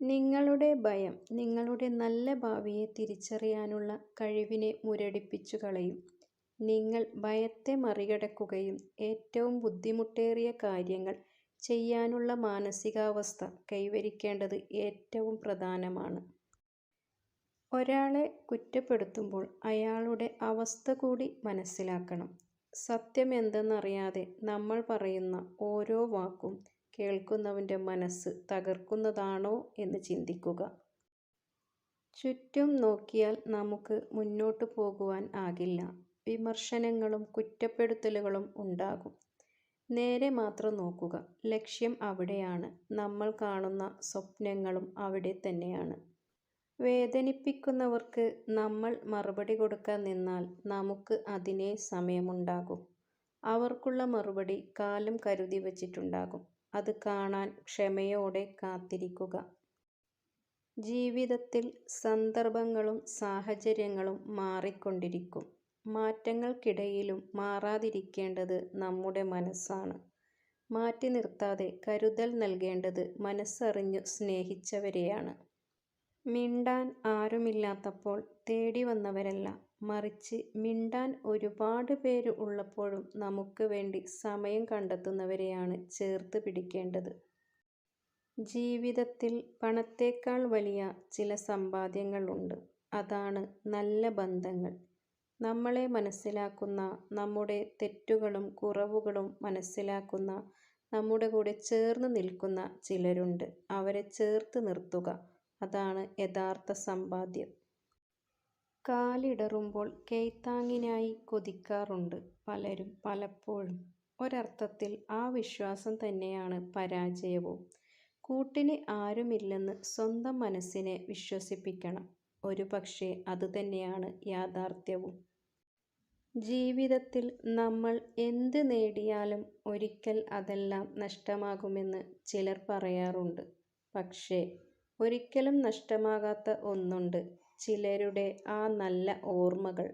നിങ്ങളുടെ ഭയം നിങ്ങളുടെ നല്ല ഭാവിയെ തിരിച്ചറിയാനുള്ള കഴിവിനെ മുരടിപ്പിച്ചുകളയും. നിങ്ങൾ ഭയത്തെ മറികടക്കുകയും ഏറ്റവും ബുദ്ധിമുട്ടേറിയ കാര്യങ്ങൾ ചെയ്യാനുള്ള മാനസികാവസ്ഥ കൈവരിക്കേണ്ടത് ഏറ്റവും പ്രധാനമാണ്. ഒരാളെ കുറ്റപ്പെടുത്തുമ്പോൾ അയാളുടെ അവസ്ഥ കൂടി മനസ്സിലാക്കണം. സത്യമെന്തെന്നറിയാതെ നമ്മൾ പറയുന്ന ഓരോ വാക്കും കേൾക്കുന്നവന്റെ മനസ്സ് തകർക്കുന്നതാണോ എന്ന് ചിന്തിക്കുക. ചുറ്റും നോക്കിയാൽ നമുക്ക് മുന്നോട്ട് പോകുവാൻ ആകില്ല. വിമർശനങ്ങളും കുറ്റപ്പെടുത്തലുകളും ഉണ്ടാകും. നേരെ മാത്രം നോക്കുക. ലക്ഷ്യം അവിടെയാണ്. നമ്മൾ കാണുന്ന സ്വപ്നങ്ങളും അവിടെ തന്നെയാണ്. വേദനിപ്പിക്കുന്നവർക്ക് നമ്മൾ മറുപടി കൊടുക്കാൻ നിന്നാൽ നമുക്ക് അതിനെ സമയമുണ്ടാകും അവർക്കുള്ള മറുപടി കാലം കരുതിവച്ചിട്ടുണ്ടാകും. അത് കാണാൻ ക്ഷമയോടെ കാത്തിരിക്കുക. ജീവിതത്തിൽ സന്ദർഭങ്ങളും സാഹചര്യങ്ങളും മാറിക്കൊണ്ടിരിക്കും. മാറ്റങ്ങൾക്കിടയിലും മാറാതിരിക്കേണ്ടത് നമ്മുടെ മനസ്സാണ്. മാറ്റി നിർത്താതെ കരുതൽ നൽകേണ്ടത് മനസ്സറിഞ്ഞു സ്നേഹിച്ചവരെയാണ്. മിണ്ടാൻ ആരുമില്ലാത്തപ്പോൾ തേടി വന്നവരല്ല മറിച്ച് മിണ്ടാൻ ഒരുപാട് പേര് ഉള്ളപ്പോഴും നമുക്ക് വേണ്ടി സമയം കണ്ടെത്തുന്നവരെയാണ് ചേർത്ത് പിടിക്കേണ്ടത്. ജീവിതത്തിൽ പണത്തേക്കാൾ വലിയ ചില സമ്പാദ്യങ്ങളുണ്ട് അതാണ് നല്ല ബന്ധങ്ങൾ. നമ്മളെ മനസ്സിലാക്കുന്ന, നമ്മുടെ തെറ്റുകളും കുറവുകളും മനസ്സിലാക്കുന്ന, നമ്മുടെ കൂടെ ചേർന്ന് നിൽക്കുന്ന ചിലരുണ്ട്. അവരെ ചേർത്ത് നിർത്തുക. അതാണ് യഥാർത്ഥ സമ്പാദ്യം. കാലിടറുമ്പോൾ കൈത്താങ്ങിനായി കൊതിക്കാറുണ്ട് പലരും പലപ്പോഴും. ഒരർത്ഥത്തിൽ ആ വിശ്വാസം തന്നെയാണ് പരാജയവും. കൂട്ടിന് ആരുമില്ലെന്ന് സ്വന്തം മനസ്സിനെ വിശ്വസിപ്പിക്കണം. ഒരുപക്ഷേ പക്ഷേ അതുതന്നെയാണ് യാഥാർത്ഥ്യവും. ജീവിതത്തിൽ നമ്മൾ എന്ത് നേടിയാലും ഒരിക്കൽ അതെല്ലാം നഷ്ടമാകുമെന്ന് ചിലർ പറയാറുണ്ട്. പക്ഷേ ഒരിക്കലും നഷ്ടമാകാത്ത ഒന്നുണ്ട്. ചിലരുടെ ആ നല്ല ഓർമ്മകൾ.